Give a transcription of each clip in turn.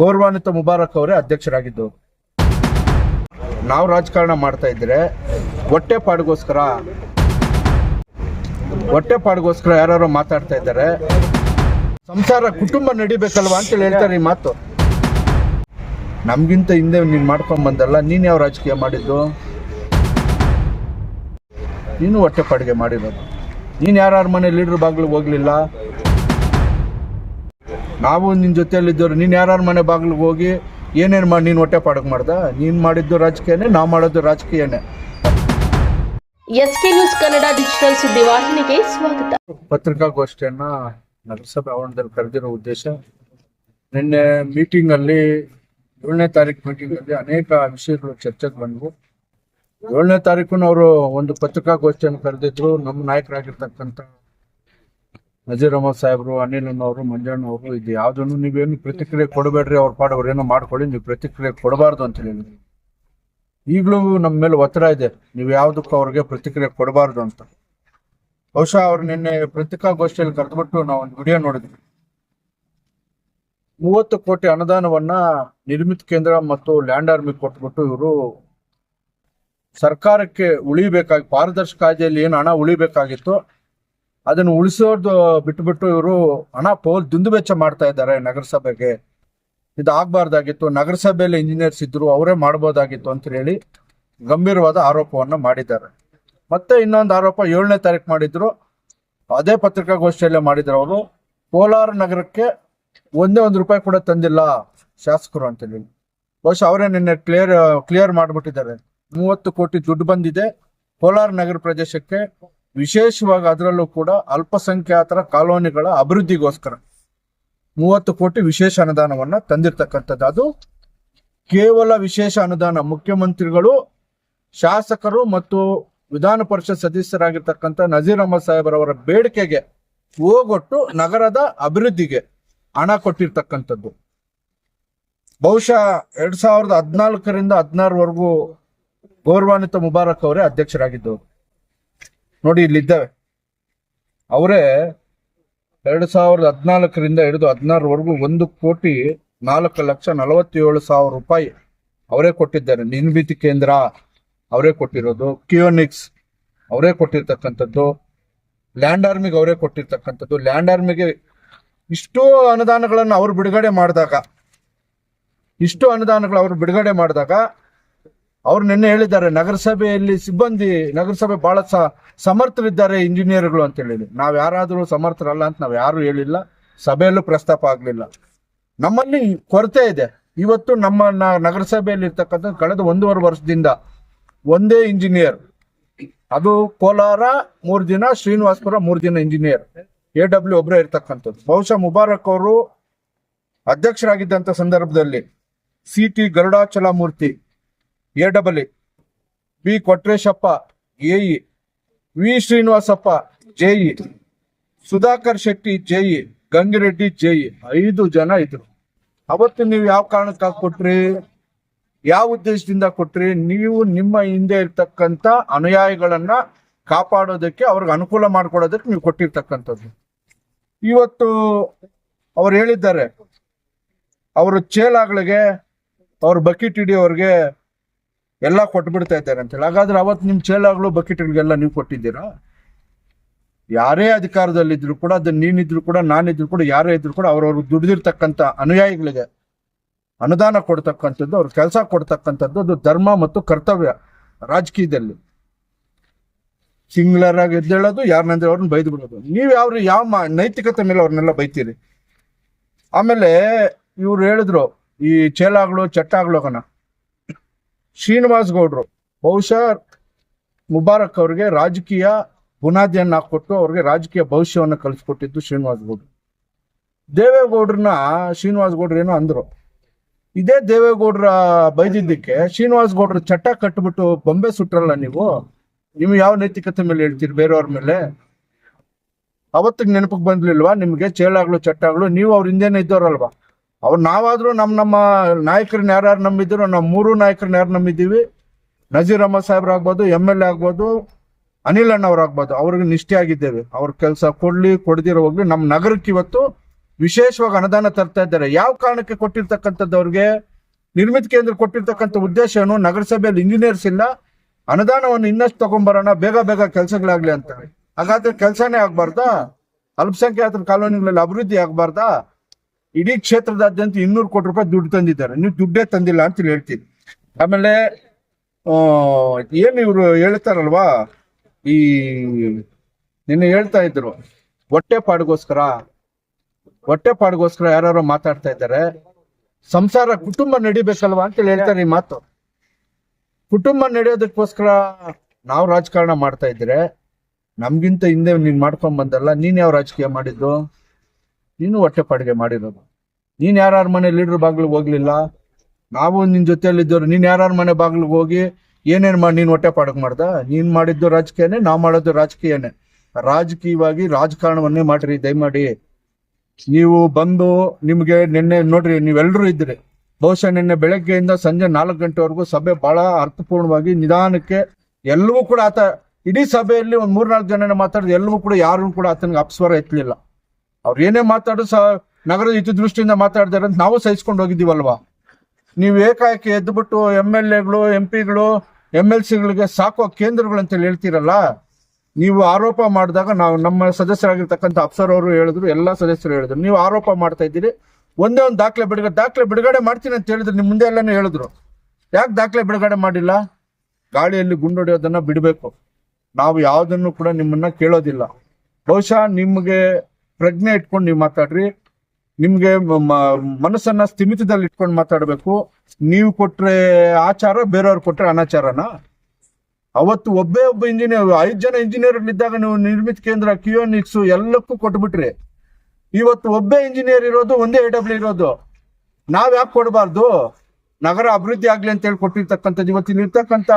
ಗೌರವಾನ್ವಿತ ಮುಬಾರಕ್ ಅವರೇ ಅಧ್ಯಕ್ಷರಾಗಿದ್ದು. ನಾವು ರಾಜಕಾರಣ ಮಾಡ್ತಾ ಇದ್ರೆ ಹೊಟ್ಟೆ ಪಾಡಿಗೋಸ್ಕರ ಹೊಟ್ಟೆ ಪಾಡಿಗೋಸ್ಕರ ಯಾರು ಮಾತಾಡ್ತಾ ಇದ್ದಾರೆ. ಸಂಸಾರ ಕುಟುಂಬ ನಡಿಬೇಕಲ್ವಾ ಅಂತೇಳಿ ಹೇಳ್ತಾರೆ ಈ ಮಾತು. ನಮ್ಗಿಂತ ಹಿಂದೆ ನೀನ್ ಮಾಡ್ಕೊಂಡ್ ಬಂದಲ್ಲ, ನೀನ್ ಯಾವ ರಾಜಕೀಯ ಮಾಡಿದ್ದು? ನೀನು ಹೊಟ್ಟೆ ಪಾಡಿಗೆ ಮಾಡಿರೋದು. ನೀನ್ ಯಾರ್ಯಾರ ಮನೆ ಲೀಡರ್ ಬಾಗ್ಲಿಗೆ ಹೋಗ್ಲಿಲ್ಲ? ನಾವು ನಿನ್ ಜೊತೆಯಲ್ಲಿದ್ದವ್ರು ನೀನ್ ಯಾರ್ಯಾರ ಮನೆ ಬಾಗಿಲಿಗೆ ಹೋಗಿ ಏನೇನ್ ಮಾಡಿ ನೀನ್ ಹೊಟ್ಟೆ ಪಾಡಕ್ ಮಾಡ್ದ? ನೀನ್ ಮಾಡಿದ್ದು ರಾಜಕೀಯನೇ ನಾವು ಮಾಡೋದು ರಾಜಕೀಯನೇ. ಎಸ್ಕೆ ನ್ಯೂಸ್ ಕನ್ನಡ ಡಿಜಿಟಲ್ ಸುದ್ದಿ ವಾಹಿನಿಗೆ ಸ್ವಾಗತ. ಪತ್ರಿಕಾಗೋಷ್ಠಿಯನ್ನ ನಗರಸಭೆ ಆವರಣದಲ್ಲಿ ಕರೆದಿರೋ ಉದ್ದೇಶ ನಿನ್ನೆ ಮೀಟಿಂಗ್ ಅಲ್ಲಿ ಏಳನೇ ತಾರೀಕು ಮೀಟಿಂಗ್ ಅಲ್ಲಿ ಅನೇಕ ವಿಷಯಗಳು ಚರ್ಚೆಗೆ ಬಂದವು. ಏಳನೇ ತಾರೀಕು ಅವರು ಒಂದು ಪತ್ರಿಕಾಗೋಷ್ಠಿಯನ್ನು ಕರೆದಿದ್ರು. ನಮ್ಮ ನಾಯಕರಾಗಿರ್ತಕ್ಕಂಥ ನಜೀರ್ ಅಹಮದ್ ಸಾಹೇಬ್ರು ಅನಿಲನವರು ಮಂಜಣ್ಣವರು ಇದು ಯಾವ್ದನ್ನು ನೀವೇನು ಪ್ರತಿಕ್ರಿಯೆ ಕೊಡಬೇಡ್ರಿ ಅವ್ರ ಪಾಡು ಅವ್ರೇನೋ ಮಾಡ್ಕೊಳ್ಳಿ, ನೀವು ಪ್ರತಿಕ್ರಿಯೆ ಕೊಡಬಾರ್ದು ಅಂತ ಹೇಳಿ. ಈಗಲೂ ನಮ್ಮ ಮೇಲೆ ಒತ್ತಡ ಇದೆ. ನೀವು ಯಾವುದಕ್ಕೂ ಅವ್ರಿಗೆ ಪ್ರತಿಕ್ರಿಯೆ ಕೊಡಬಾರ್ದು ಅಂತ. ಬಹುಶಃ ಅವ್ರು ನಿನ್ನೆ ಪತ್ರಿಕಾಗೋಷ್ಠಿಯಲ್ಲಿ ಕರೆದುಬಿಟ್ಟು ನಾವು ಒಂದು ವಿಡಿಯೋ ನೋಡಿದ್ವಿ. ಮೂವತ್ತು ಕೋಟಿ ಅನುದಾನವನ್ನ ನಿರ್ಮಿತ ಕೇಂದ್ರ ಮತ್ತು ಲ್ಯಾಂಡ್ ಆರ್ಮಿ ಕೊಟ್ಬಿಟ್ಟು ಇವರು ಸರ್ಕಾರಕ್ಕೆ ಉಳಿಬೇಕಾಗಿ ಪಾರದರ್ಶಕ ಕಾಯ್ದೆಯಲ್ಲಿ ಏನು ಹಣ ಉಳಿಬೇಕಾಗಿತ್ತು ಅದನ್ನು ಉಳಿಸೋದು ಬಿಟ್ಟುಬಿಟ್ಟು ಇವರು ಹಣ ಪೋಲ್ ದುಂದು ವೆಚ್ಚ ಮಾಡ್ತಾ ಇದ್ದಾರೆ ನಗರಸಭೆಗೆ. ಇದು ಆಗಬಾರ್ದಾಗಿತ್ತು. ನಗರಸಭೆಯಲ್ಲಿ ಇಂಜಿನಿಯರ್ಸ್ ಇದ್ರು ಅವರೇ ಮಾಡ್ಬೋದಾಗಿತ್ತು ಅಂತ ಹೇಳಿ ಗಂಭೀರವಾದ ಆರೋಪವನ್ನು ಮಾಡಿದ್ದಾರೆ. ಮತ್ತೆ ಇನ್ನೊಂದು ಆರೋಪ ಏಳನೇ ತಾರೀಕು ಮಾಡಿದ್ರು. ಅದೇ ಪತ್ರಿಕಾಗೋಷ್ಠಿಯಲ್ಲೇ ಮಾಡಿದ್ರು ಅವರು. ಕೋಲಾರ ನಗರಕ್ಕೆ ಒಂದೇ ಒಂದು ರೂಪಾಯಿ ಕೂಡ ತಂದಿಲ್ಲ ಶಾಸಕರು ಅಂತ ಹೇಳಿ. ಬಹುಶಃ ಅವರೇ ನಿನ್ನೆ ಕ್ಲಿಯರ್ ಕ್ಲಿಯರ್ ಮಾಡಿಬಿಟ್ಟಿದ್ದಾರೆ. ಮೂವತ್ತು ಕೋಟಿ ದುಡ್ಡು ಬಂದಿದೆ. ಕೋಲಾರ ನಗರ ಪ್ರದೇಶಕ್ಕೆ ವಿಶೇಷವಾಗಿ ಅದರಲ್ಲೂ ಕೂಡ ಅಲ್ಪಸಂಖ್ಯಾತರ ಕಾಲೋನಿಗಳ ಅಭಿವೃದ್ಧಿಗೋಸ್ಕರ ಮೂವತ್ತು ಕೋಟಿ ವಿಶೇಷ ಅನುದಾನವನ್ನ ತಂದಿರ್ತಕ್ಕಂಥದ್ದು. ಅದು ಕೇವಲ ವಿಶೇಷ ಅನುದಾನ, ಮುಖ್ಯಮಂತ್ರಿಗಳು, ಶಾಸಕರು ಮತ್ತು ವಿಧಾನ ಪರಿಷತ್ ಸದಸ್ಯರಾಗಿರ್ತಕ್ಕಂಥ ನಜೀರ್ ಅಹಮದ್ ಸಾಹೇಬರವರ ಬೇಡಿಕೆಗೆ ಹೋಗೊಟ್ಟು ನಗರದ ಅಭಿವೃದ್ಧಿಗೆ ಹಣ ಕೊಟ್ಟಿರ್ತಕ್ಕಂಥದ್ದು. ಬಹುಶಃ ಎರಡ್ ಸಾವಿರದ ಹದಿನಾಲ್ಕರಿಂದ ಹದಿನಾರವರೆಗೂ ಗೌರವಾನ್ವಿತ ಮುಬಾರಕ್ ಅವರೇ ಅಧ್ಯಕ್ಷರಾಗಿದ್ದವರು. ನೋಡಿ, ಇಲ್ಲಿದ್ದೇವೆ. ಅವರೇ ಎರಡು ಸಾವಿರದ ಹದಿನಾಲ್ಕರಿಂದ ಹಿಡಿದು ಹದಿನಾರವರೆಗೂ ಒಂದು ಕೋಟಿ ನಾಲ್ಕು ಲಕ್ಷ ನಲವತ್ತೇಳು ಸಾವಿರ ರೂಪಾಯಿ ಅವರೇ ಕೊಟ್ಟಿದ್ದಾರೆ. ನಿರ್ಮಿತಿ ಕೇಂದ್ರ ಅವರೇ ಕೊಟ್ಟಿರೋದು ಕಿಯೋನಿಕ್ಸ್ ಅವರೇ ಕೊಟ್ಟಿರ್ತಕ್ಕಂಥದ್ದು, ಲ್ಯಾಂಡ್ ಆರ್ಮಿಗೆ ಅವರೇ ಕೊಟ್ಟಿರ್ತಕ್ಕಂಥದ್ದು. ಲ್ಯಾಂಡ್ ಆರ್ಮಿಗೆ ಇಷ್ಟು ಅನುದಾನಗಳನ್ನು ಅವರು ಬಿಡುಗಡೆ ಮಾಡಿದಾಗ, ಇಷ್ಟು ಅನುದಾನಗಳು ಅವರು ಬಿಡುಗಡೆ ಮಾಡಿದಾಗ ಅವ್ರು ನಿನ್ನೆ ಹೇಳಿದ್ದಾರೆ, ನಗರಸಭೆಯಲ್ಲಿ ಸಿಬ್ಬಂದಿ, ನಗರಸಭೆ ಬಹಳ ಸಮರ್ಥರಿದ್ದಾರೆ ಇಂಜಿನಿಯರ್ಗಳು ಅಂತ ಹೇಳಿದ್ರು. ನಾವು ಯಾರಾದರೂ ಸಮರ್ಥರಲ್ಲ ಅಂತ ನಾವು ಯಾರು ಹೇಳಿಲ್ಲ. ಸಭೆಯಲ್ಲೂ ಪ್ರಸ್ತಾಪ ಆಗಲಿಲ್ಲ. ನಮ್ಮಲ್ಲಿ ಕೊರತೆ ಇದೆ. ಇವತ್ತು ನಮ್ಮ ನಗರಸಭೆಯಲ್ಲಿ ಇರ್ತಕ್ಕಂಥ ಕಳೆದ ಒಂದೂವರೆ ವರ್ಷದಿಂದ ಒಂದೇ ಇಂಜಿನಿಯರ್. ಅದು ಕೋಲಾರ ಮೂರು ದಿನ, ಶ್ರೀನಿವಾಸಪುರ ಮೂರು ದಿನ ಇಂಜಿನಿಯರ್. ಎ ಡಬ್ಲ್ಯೂ ಒಬ್ಬರೇ ಇರ್ತಕ್ಕಂಥದ್ದು. ಬಹುಶಃ ಮುಬಾರಕ್ ಅವರು ಅಧ್ಯಕ್ಷರಾಗಿದ್ದಂಥ ಸಂದರ್ಭದಲ್ಲಿ C T Garudachala Murthy A double E B Kotreshappa AE V Srinivasappa JE Sudhakar Shetty JE Gangireddy JE ಐದು ಜನ ಇದ್ರು. ಅವತ್ತು ನೀವು ಯಾವ ಕಾರಣಕ್ಕಾಗಿ ಕೊಟ್ರಿ? ಯಾವ ಉದ್ದೇಶದಿಂದ ಕೊಟ್ರಿ? ನೀವು ನಿಮ್ಮ ಹಿಂದೆ ಇರ್ತಕ್ಕಂಥ ಅನುಯಾಯಿಗಳನ್ನ ಕಾಪಾಡೋದಕ್ಕೆ, ಅವ್ರಿಗೆ ಅನುಕೂಲ ಮಾಡ್ಕೊಡೋದಕ್ಕೆ ನೀವು ಕೊಟ್ಟಿರ್ತಕ್ಕಂಥದ್ದು. ಇವತ್ತು ಅವ್ರು ಹೇಳಿದ್ದಾರೆ. ಅವರು ಚೇಲಾಗಳಿಗೆ, ಅವ್ರ ಬಕೆಟ್ ಹಿಡಿಯೋರ್ಗೆ ಎಲ್ಲ ಕೊಟ್ಬಿಡ್ತಾ ಇದ್ದಾರೆ ಅಂತೇಳಿ ಹಾಗಾದ್ರೆ ಅವತ್ತು ನಿಮ್ಮ ಚೇಲಾಗಳು ಬಕೆಟ್ಗಳಿಗೆಲ್ಲ ನೀವು ಕೊಟ್ಟಿದ್ದೀರಾ? ಯಾರೇ ಅಧಿಕಾರದಲ್ಲಿದ್ರು ಕೂಡ ಅದು ನೀನಿದ್ರು ಕೂಡ, ನಾನಿದ್ರು ಕೂಡ, ಯಾರೇ ಇದ್ರು ಕೂಡ ಅವ್ರವ್ರು ದುಡಿದಿರ್ತಕ್ಕಂಥ ಅನುಯಾಯಿಗಳಿಗೆ ಅನುದಾನ ಕೊಡ್ತಕ್ಕಂಥದ್ದು, ಅವ್ರ ಕೆಲಸ ಕೊಡ್ತಕ್ಕಂಥದ್ದು, ಅದು ಧರ್ಮ ಮತ್ತು ಕರ್ತವ್ಯ ರಾಜಕೀಯದಲ್ಲಿ. ಸಿಂಗ್ಲರ್ ಆಗಿ ಎದ್ದೇಳೋದು ಯಾರನ್ನಂದ್ರೆ ಅವ್ರನ್ನ ಬೈದು ಬಿಡೋದು. ನೀವು ಯಾವ ಯಾವ ನೈತಿಕತೆ ಮೇಲೆ ಅವ್ರನ್ನೆಲ್ಲ ಬೈತೀರಿ? ಆಮೇಲೆ ಇವ್ರು ಹೇಳಿದ್ರು, ಈ ಚೇಲಾಗಳು ಚಟ್ಟಾಗ್ಲೋಗನ ಶ್ರೀನಿವಾಸ್ ಗೌಡ್ರು. ಬಹುಶಃ ಮುಬಾರಕ್ ಅವ್ರಿಗೆ ರಾಜಕೀಯ ಬುನಾದಿಯನ್ನು ಹಾಕೊಟ್ಟು ಅವ್ರಿಗೆ ರಾಜಕೀಯ ಭವಿಷ್ಯವನ್ನು ಕಲಿಸ್ಕೊಟ್ಟಿದ್ದು ಶ್ರೀನಿವಾಸ್ ಗೌಡ್ರು. ದೇವೇಗೌಡ್ರನ್ನ ಶ್ರೀನಿವಾಸ್ ಗೌಡ್ರು ಏನೋ ಅಂದ್ರು. ಇದೇ ದೇವೇಗೌಡ್ರ ಬೈದಿದ್ದಕ್ಕೆ ಶ್ರೀನಿವಾಸ್ ಗೌಡ್ರ ಚಟ್ಟ ಕಟ್ಬಿಟ್ಟು ಬೊಂಬೆ ಸುಟ್ರಲ್ಲ ನೀವು? ನೀವು ಯಾವ ನೈತಿಕತೆ ಮೇಲೆ ಹೇಳ್ತೀರಿ ಬೇರೆಯವ್ರ ಮೇಲೆ? ಅವತ್ತಿಗೆ ನೆನಪಿಗೆ ಬಂದ್ಲಿಲ್ವಾ? ನಿಮಗೆ ಚೇಳಾಗ್ಲು, ಚಟ್ಟಾಗ್ಲು, ನೀವು ಅವ್ರ ಹಿಂದೆನೇ ಇದ್ದವ್ರಲ್ವಾ? ಅವ್ರು ನಾವಾದ್ರೂ ನಮ್ಮ ನಮ್ಮ ನಾಯಕರನ್ನ ಯಾರ್ಯಾರು ನಂಬಿದ್ರು, ನಮ್ಮ ಮೂರು ನಾಯಕರನ್ನ ಯಾರು ನಂಬಿದ್ದೀವಿ? ನಜೀರ್ ಅಹಮದ್ ಸಾಹೇಬ್ರು ಆಗ್ಬೋದು, ಎಂ ಎಲ್ ಎ ಆಗ್ಬೋದು, ಅನಿಲ್ ಅಣ್ಣ ಅವ್ರು ಆಗ್ಬೋದು. ಅವ್ರಿಗೆ ನಿಷ್ಠೆ ಆಗಿದ್ದೇವೆ ಅವ್ರ ಕೆಲಸ ಕೊಡ್ಲಿ, ಕೊಡದಿರೋ ಹೋಗ್ಲಿ. ನಮ್ಮ ನಗರಕ್ಕೆ ಇವತ್ತು ವಿಶೇಷವಾಗಿ ಅನುದಾನ ತರ್ತಾ ಇದ್ದಾರೆ. ಯಾವ ಕಾರಣಕ್ಕೆ ಕೊಟ್ಟಿರ್ತಕ್ಕಂಥದ್ದು ಅವ್ರಿಗೆ? ನಿರ್ಮಿತ ಕೇಂದ್ರ ಕೊಟ್ಟಿರ್ತಕ್ಕಂಥ ಉದ್ದೇಶ ಏನು? ನಗರಸಭೆಯಲ್ಲಿ ಇಂಜಿನಿಯರ್ಸ್ ಇಲ್ಲ. ಅನುದಾನವನ್ನು ಇನ್ನಷ್ಟು ತಗೊಂಬರೋಣ. ಬೇಗ ಬೇಗ ಕೆಲಸಗಳಾಗ್ಲಿ ಅಂತ. ಹಾಗಾದ್ರೆ ಕೆಲಸನೇ ಆಗ್ಬಾರ್ದಾ? ಅಲ್ಪಸಂಖ್ಯಾತರ ಕಾಲೋನಿಗಳಲ್ಲಿ ಅಭಿವೃದ್ಧಿ ಆಗ್ಬಾರ್ದಾ? ಇಡೀ ಕ್ಷೇತ್ರದಾದ್ಯಂತ ಇನ್ನೂರು ಕೋಟಿ ರೂಪಾಯಿ ದುಡ್ಡು ತಂದಿದ್ದಾರೆ. ನೀವು ದುಡ್ಡೇ ತಂದಿಲ್ಲ ಅಂತ ಹೇಳ್ತೀನಿ. ಆಮೇಲೆ ಏನು ಇವರು ಹೇಳ್ತಾರಲ್ವಾ? ಈ, ನಿನ್ನೆ ಹೇಳ್ತಾ ಇದ್ರು, ಹೊಟ್ಟೆ ಪಾಡಿಗೋಸ್ಕರ ಹೊಟ್ಟೆ ಪಾಡಿಗೋಸ್ಕರ ಯಾರು ಮಾತಾಡ್ತಾ ಇದ್ದಾರೆ. ಸಂಸಾರ ಕುಟುಂಬ ನಡಿಬೇಕಲ್ವಾ ಅಂತ ಹೇಳ್ತಾರೆ ಈ ಮಾತು. ಕುಟುಂಬ ನಡೆಯೋದಕ್ಕೋಸ್ಕರ ನಾವು ರಾಜಕಾರಣ ಮಾಡ್ತಾ ಇದ್ರೆ, ನಮ್ಗಿಂತ ಹಿಂದೆ ನೀನ್ ಮಾಡ್ಕೊಂಡ್ ಬಂದಲ್ಲ, ನೀನ್ ಯಾವ ರಾಜಕೀಯ ಮಾಡಿದ್ದು? ನೀನು ಹೊಟ್ಟೆ ಪಾಡಿಗೆ ಮಾಡಿರೋದು. ನೀನ್ ಯಾರ್ಯಾರ ಮನೆ ಲೀಡರ್ ಬಾಗ್ಲಿಗೆ ಹೋಗ್ಲಿಲ್ಲ? ನಾವು ನಿನ್ ಜೊತೆಯಲ್ಲಿದ್ದವ್ರು, ನೀನ್ ಯಾರ್ಯಾರ ಮನೆ ಬಾಗ್ಲಿಗೆ ಹೋಗಿ ಏನೇನ್ ಮಾಡಿ ನೀನ್ ಹೊಟ್ಟೆ ಪಾಡಕ್ ಮಾಡ್ದ? ನೀನ್ ಮಾಡಿದ್ದು ರಾಜಕೀಯನೇ, ನಾವ್ ಮಾಡೋದು ರಾಜಕೀಯನೇ. ರಾಜಕೀಯವಾಗಿ ರಾಜಕಾರಣವನ್ನೇ ಮಾಡ್ರಿ, ದಯಮಾಡಿ. ನೀವು ಬಂದು ನಿಮ್ಗೆ ನಿನ್ನೆ ನೋಡ್ರಿ ನೀವೆಲ್ಲರೂ ಇದ್ರಿ. ಬಹುಶಃ ನಿನ್ನೆ ಬೆಳಗ್ಗೆಯಿಂದ ಸಂಜೆ ನಾಲ್ಕು ಗಂಟೆವರೆಗೂ ಸಭೆ ಬಹಳ ಅರ್ಥಪೂರ್ಣವಾಗಿ ನಿಧಾನಕ್ಕೆ ಎಲ್ಲವೂ ಕೂಡ ಆತ, ಇಡೀ ಸಭೆಯಲ್ಲಿ ಒಂದ್ ಮೂರ್ನಾಲ್ಕು ಜನ ಮಾತಾಡಿದ ಎಲ್ಲವೂ ಕೂಡ ಯಾರು ಕೂಡ ಆತನಿಗೆ ಅಪ್ಸ್ವರ ಎತ್ತಲಿಲ್ಲ. ಅವ್ರು ಏನೇ ಮಾತಾಡೋ ಸಹ ನಗರದ ಹಿತದೃಷ್ಟಿಯಿಂದ ಮಾತಾಡ್ತಾರೆ ಅಂತ ನಾವು ಸಹಿಸ್ಕೊಂಡು ಹೋಗಿದ್ದೀವಲ್ವಾ? ನೀವು ಏಕಾಏಕಿ ಎದ್ದುಬಿಟ್ಟು ಎಂ ಎಲ್ ಎಗಳು ಎಂ ಪಿಗಳು ಎಂ ಎಲ್ ಸಿಗಳಿಗೆ ಸಾಕುವ ಕೇಂದ್ರಗಳು ಅಂತೇಳಿ ಹೇಳ್ತೀರಲ್ಲ, ನೀವು ಆರೋಪ ಮಾಡಿದಾಗ ನಾವು ನಮ್ಮ ಸದಸ್ಯರಾಗಿರ್ತಕ್ಕಂಥ ಅಫ್ಸರ್ ಅವರು ಹೇಳಿದ್ರು, ಎಲ್ಲ ಸದಸ್ಯರು ಹೇಳಿದ್ರು. ನೀವು ಆರೋಪ ಮಾಡ್ತಾ ಇದ್ದೀರಿ. ಒಂದೇ ಒಂದು ದಾಖಲೆ ಬಿಡುಗಡೆ ದಾಖಲೆ ಬಿಡುಗಡೆ ಮಾಡ್ತೀನಿ ಅಂತ ಹೇಳಿದ್ರು. ನಿಮ್ಮ ಮುಂದೆ ಎಲ್ಲಾನು ಹೇಳಿದ್ರು. ಯಾಕೆ ದಾಖಲೆ ಬಿಡುಗಡೆ ಮಾಡಿಲ್ಲ? ಗಾಳಿಯಲ್ಲಿ ಗುಂಡೊಡೆಯೋದನ್ನ ಬಿಡಬೇಕು. ನಾವು ಯಾವುದನ್ನು ಕೂಡ ನಿಮ್ಮನ್ನ ಕೇಳೋದಿಲ್ಲ. ಬಹುಶಃ ನಿಮ್ಗೆ ಪ್ರಜ್ಞೆ ಇಟ್ಕೊಂಡು ನೀವು ಮಾತಾಡ್ರಿ. ನಿಮ್ಗೆ ಮನಸ್ಸನ್ನ ಸ್ಥಿಮಿತದಲ್ಲಿ ಇಟ್ಕೊಂಡು ಮಾತಾಡಬೇಕು. ನೀವು ಕೊಟ್ರೆ ಆಚಾರ, ಬೇರೆಯವ್ರು ಕೊಟ್ರೆ ಅನಾಚಾರನ? ಅವತ್ತು ಒಬ್ಬೇ ಒಬ್ಬ ಇಂಜಿನಿಯರ್ ಐದು ಜನ ಇಂಜಿನಿಯರ್ ಇದ್ದಾಗ ನೀವು ನಿರ್ಮಿತ ಕೇಂದ್ರ ಕ್ಯೂನಿಕ್ಸ್ ಎಲ್ಲಕ್ಕೂ ಕೊಟ್ಬಿಟ್ರಿ. ಇವತ್ತು ಒಬ್ಬೇ ಇಂಜಿನಿಯರ್ ಇರೋದು, ಒಂದೇ ಎ ಡಬ್ಲ್ಯೂ ಇರೋದು. ನಾವ್ ಯಾಕೆ ಕೊಡಬಾರ್ದು? ನಗರ ಅಭಿವೃದ್ಧಿ ಆಗ್ಲಿ ಅಂತ ಹೇಳಿ ಕೊಟ್ಟಿರ್ತಕ್ಕಂಥದ್ದು ಇವತ್ತಿನ ಇರ್ತಕ್ಕಂಥ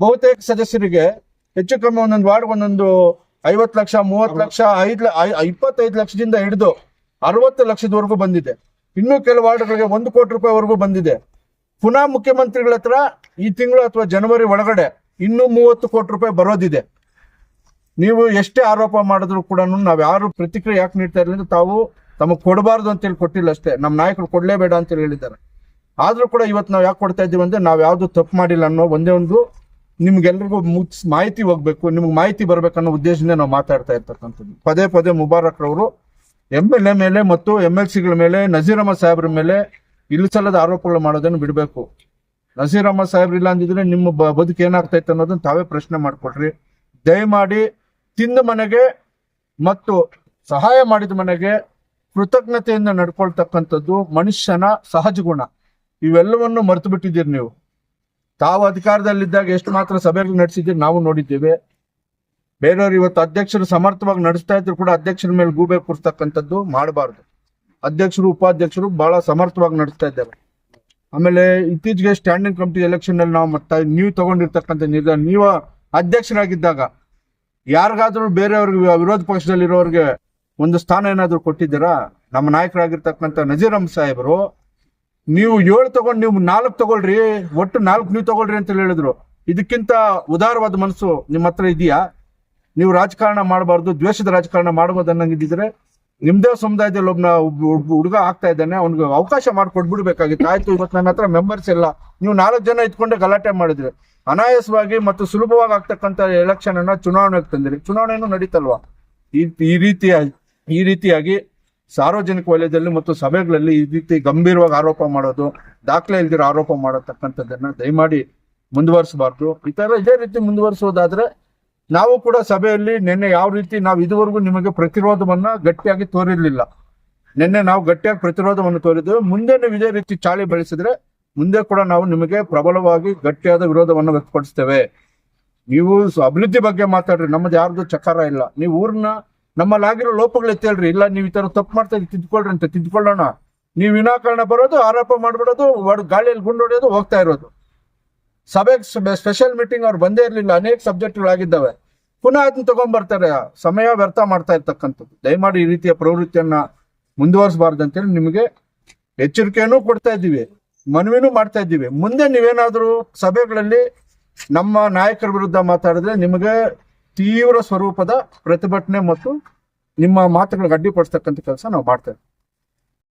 ಬಹುತೇಕ ಸದಸ್ಯರಿಗೆ ಹೆಚ್ಚು ಕಮ್ಮಿ ಒಂದೊಂದು ವಾರ್ಡ್, ಒಂದೊಂದು ಐವತ್ತು ಲಕ್ಷ ಮೂವತ್ತು ಲಕ್ಷ ಐದ್ ಇಪ್ಪತ್ತೈದು ಲಕ್ಷದಿಂದ ಹಿಡಿದು ಅರವತ್ತು ಲಕ್ಷದವರೆಗೂ ಬಂದಿದೆ. ಇನ್ನೂ ಕೆಲವು ವಾರ್ಡ್ಗಳಿಗೆ ಒಂದು ಕೋಟಿ ರೂಪಾಯಿವರೆಗೂ ಬಂದಿದೆ. ಪುನಃ ಮುಖ್ಯಮಂತ್ರಿಗಳ ಹತ್ರ ಈ ತಿಂಗಳು ಅಥವಾ ಜನವರಿ ಒಳಗಡೆ ಇನ್ನೂ ಮೂವತ್ತು ಕೋಟಿ ರೂಪಾಯಿ ಬರೋದಿದೆ. ನೀವು ಎಷ್ಟೇ ಆರೋಪ ಮಾಡಿದ್ರು ಕೂಡ ನಾವು ಯಾರು ಪ್ರತಿಕ್ರಿಯೆ ಯಾಕೆ ನೀಡ್ತಾ ಇರಲಿಲ್ಲ ತಾವು ತಮಗೆ ಕೊಡಬಾರ್ದು ಅಂತೇಳಿ ಕೊಟ್ಟಿಲ್ಲ ಅಷ್ಟೇ. ನಮ್ಮ ನಾಯಕರು ಕೊಡ್ಲೇಬೇಡ ಅಂತೇಳಿ ಹೇಳಿದ್ದಾರೆ. ಆದರೂ ಕೂಡ ಇವತ್ತು ನಾವು ಯಾಕೆ ಕೊಡ್ತಾ ಇದ್ದೀವಿ ಅಂದರೆ ನಾವು ಯಾವುದು ತಪ್ಪು ಮಾಡಿಲ್ಲ ಅನ್ನೋ ಒಂದೇ ಒಂದು ನಿಮ್ಗೆಲ್ರಿಗೂ ಮುಗ್ಸ್ ಮಾಹಿತಿ ಹೋಗ್ಬೇಕು, ನಿಮ್ಗೆ ಮಾಹಿತಿ ಬರ್ಬೇಕನ್ನೋ ಉದ್ದೇಶದಿಂದ ನಾವು ಮಾತಾಡ್ತಾ ಇರ್ತಕ್ಕಂಥದ್ದು. ಪದೇ ಪದೇ ಮುಬಾರಕ್ ರವರು ಎಂ ಎಲ್ ಎ ಮೇಲೆ ಮತ್ತು ಎಂ ಎಲ್ ಸಿಗಳ ಮೇಲೆ ನಜೀರ್ ಸಾಹೇಬ್ರ ಮೇಲೆ ಇಲ್ಲಿಸಲ್ಲದ ಆರೋಪಗಳು ಮಾಡೋದನ್ನು ಬಿಡಬೇಕು. ಅಹಮದ್ ಸಾಹೇಬ್ರು ಇಲ್ಲ ಅಂದಿದ್ರೆ ನಿಮ್ಮ ಬದುಕು ಏನಾಗ್ತಾ ಇತ್ತು ಅನ್ನೋದನ್ನ ತಾವೇ ಪ್ರಶ್ನೆ ಮಾಡಿಕೊಡ್ರಿ ದಯಮಾಡಿ ತಿಂದ ಮನೆಗೆ ಮತ್ತು ಸಹಾಯ ಮಾಡಿದ ಮನೆಗೆ ಕೃತಜ್ಞತೆಯಿಂದ ನಡ್ಕೊಳ್ತಕ್ಕಂಥದ್ದು ಮನುಷ್ಯನ ಸಹಜ ಗುಣ. ಇವೆಲ್ಲವನ್ನು ಮರೆತು ಬಿಟ್ಟಿದ್ದೀರಿ ನೀವು. ತಾವು ಅಧಿಕಾರದಲ್ಲಿದ್ದಾಗ ಎಷ್ಟು ಮಾತ್ರ ಸಭೆಗಳು ನಡೆಸಿದ್ದೀರಿ ನಾವು ನೋಡಿದ್ದೇವೆ. ಬೇರೆಯವರು ಇವತ್ತು ಅಧ್ಯಕ್ಷರು ಸಮರ್ಥವಾಗಿ ನಡೆಸ್ತಾ ಇದ್ರು ಕೂಡ ಅಧ್ಯಕ್ಷರ ಮೇಲೆ ಗೂಬೆ ಕೂರ್ತಕ್ಕಂಥದ್ದು ಮಾಡಬಾರ್ದು. ಅಧ್ಯಕ್ಷರು, ಉಪಾಧ್ಯಕ್ಷರು ಬಹಳ ಸಮರ್ಥವಾಗಿ ನಡೆಸ್ತಾ ಇದ್ದಾರೆ. ಆಮೇಲೆ ಇತ್ತೀಚೆಗೆ ಸ್ಟ್ಯಾಂಡಿಂಗ್ ಕಮಿಟಿ ಎಲೆಕ್ಷನ್ ಅಲ್ಲಿ ನಾವು ಮತ್ತೆ ನೀವು ತಗೊಂಡಿರ್ತಕ್ಕಂಥ ನಿರ್ಧಾರ, ನೀವು ಅಧ್ಯಕ್ಷರಾಗಿದ್ದಾಗ ಯಾರಿಗಾದ್ರೂ ಬೇರೆಯವ್ರಿಗೆ ವಿರೋಧ ಪಕ್ಷದಲ್ಲಿರೋರಿಗೆ ಒಂದು ಸ್ಥಾನ ಏನಾದರೂ ಕೊಟ್ಟಿದ್ದೀರಾ? ನಮ್ಮ ನಾಯಕರಾಗಿರ್ತಕ್ಕಂಥ ನಜೀರ್ ಅಹಮದ್ ಸಾಹೇಬರು ನೀವು ಏಳು ತಗೊಂಡು ನೀವು ನಾಲ್ಕು ತಗೊಳ್ರಿ, ಒಟ್ಟು ನಾಲ್ಕು ನೀವು ತಗೊಳ್ರಿ ಅಂತ ಹೇಳಿದ್ರು. ಇದಕ್ಕಿಂತ ಉದಾರವಾದ ಮನಸ್ಸು ನಿಮ್ಮ ಹತ್ರ ಇದೆಯಾ? ನೀವು ರಾಜಕಾರಣ ಮಾಡಬಾರ್ದು, ದ್ವೇಷದ ರಾಜಕಾರಣ ಮಾಡಬಹುದು ಅನ್ನಂಗಿದ್ರೆ ನಿಮ್ದೇ ಸಮುದಾಯದಲ್ಲಿ ಒಬ್ಬನ ಹುಡುಗ ಆಗ್ತಾ ಇದ್ದಾನೆ, ಅವ್ನಿಗೆ ಅವಕಾಶ ಮಾಡಿಕೊಟ್ಬಿಡ್ಬೇಕಾಗಿತ್ತು. ಆಯ್ತು, ಇವತ್ತು ನನ್ನ ಹತ್ರ ಮೆಂಬರ್ಸ್ ಇಲ್ಲ. ನೀವು ನಾಲ್ಕು ಜನ ಇಟ್ಕೊಂಡೆ ಗಲಾಟೆ ಮಾಡಿದ್ರಿ. ಅನಾಯಾಸವಾಗಿ ಮತ್ತು ಸುಲಭವಾಗಿ ಆಗ್ತಕ್ಕಂಥ ಎಲೆಕ್ಷನ್ ಅನ್ನ ಚುನಾವಣೆಗೆ ತಂದಿರಿ. ಚುನಾವಣೆನೂ ನಡೀತಲ್ವಾ? ಈ ಈ ರೀತಿಯ ಈ ರೀತಿಯಾಗಿ ಸಾರ್ವಜನಿಕ ವಲಯದಲ್ಲಿ ಮತ್ತು ಸಭೆಗಳಲ್ಲಿ ಈ ರೀತಿ ಗಂಭೀರವಾಗಿ ಆರೋಪ ಮಾಡೋದು, ದಾಖಲೆ ಇಲ್ದಿರೋ ಆರೋಪ ಮಾಡತಕ್ಕಂಥದ್ದನ್ನ ದಯಮಾಡಿ ಮುಂದುವರಿಸಬಾರ್ದು. ಈ ತರ ಇದೇ ರೀತಿ ಮುಂದುವರಿಸೋದಾದ್ರೆ ನಾವು ಕೂಡ ಸಭೆಯಲ್ಲಿ ನಿನ್ನೆ ಯಾವ ರೀತಿ ನಾವು ಇದುವರೆಗೂ ನಿಮಗೆ ಪ್ರತಿರೋಧವನ್ನ ಗಟ್ಟಿಯಾಗಿ ತೋರಿರ್ಲಿಲ್ಲ. ನಿನ್ನೆ ನಾವು ಗಟ್ಟಿಯಾಗಿ ಪ್ರತಿರೋಧವನ್ನು ತೋರಿದ್ವಿ ಮುಂದೆ ನೀವು ಇದೇ ರೀತಿ ಚಾಳಿ ಬೆಳೆಸಿದ್ರೆ ಮುಂದೆ ಕೂಡ ನಾವು ನಿಮಗೆ ಪ್ರಬಲವಾಗಿ ಗಟ್ಟಿಯಾದ ವಿರೋಧವನ್ನು ವ್ಯಕ್ತಪಡಿಸ್ತೇವೆ. ನೀವು ಅಭಿವೃದ್ಧಿ ಬಗ್ಗೆ ಮಾತಾಡ್ರಿ. ನಮ್ಮದು ಯಾರ್ದು ಚಕಾರ ಇಲ್ಲ. ನೀವು ಊರ್ನ ನಮ್ಮಲ್ಲಾಗಿರೋ ಲೋಪಗಳು ಎತ್ತೇಳ್ರಿ ಇಲ್ಲ, ನೀವು ಈ ತರ ತಪ್ಪು ಮಾಡ್ತಾ ಇದ್ದೀವಿ ತಿದ್ಕೊಳ್ರಿ ಅಂತ ತಿದ್ಕೊಳ್ಳೋಣ. ನೀವು ವಿನಾಕಾರಣ ಬರೋದು, ಆರೋಪ ಮಾಡ್ಬಿಡೋದು ಗಾಳಿಯಲ್ಲಿ ಗುಂಡು ಹೊಡೆಯೋದು, ಹೋಗ್ತಾ ಇರೋದು. ಸಭೆಗೆ ಸ್ಪೆಷಲ್ ಮೀಟಿಂಗ್ ಅವ್ರು ಬಂದೇ ಇರಲಿಲ್ಲ, ಅನೇಕ ಸಬ್ಜೆಕ್ಟ್ಗಳಾಗಿದ್ದಾವೆ ಪುನಃ ಅದನ್ನ ತಗೊಂಡ್ಬರ್ತಾರೆ ಸಮಯ ವ್ಯರ್ಥ ಮಾಡ್ತಾ ಇರ್ತಕ್ಕಂಥದ್ದು. ದಯಮಾಡಿ ಈ ರೀತಿಯ ಪ್ರವೃತ್ತಿಯನ್ನ ಮುಂದುವರಿಸಬಾರ್ದು ಅಂತೇಳಿ ನಿಮಗೆ ಎಚ್ಚರಿಕೆಯನ್ನು ಕೊಡ್ತಾ ಇದ್ದೀವಿ. ಮನವಿನೂ ಮಾಡ್ತಾ ಇದ್ದೀವಿ. ಮುಂದೆ ನೀವೇನಾದರೂ ಸಭೆಗಳಲ್ಲಿ ನಮ್ಮ ನಾಯಕರ ವಿರುದ್ಧ ಮಾತಾಡಿದ್ರೆ ನಿಮಗೆ ತೀವ್ರ ಸ್ವರೂಪದ ಪ್ರತಿಭಟನೆ ಮತ್ತು ನಿಮ್ಮ ಮಾತುಗಳಿಗೆ ಅಡ್ಡಿಪಡಿಸ್ತಕ್ಕಂಥ ಕೆಲಸ ನಾವು ಮಾಡ್ತೇವೆ.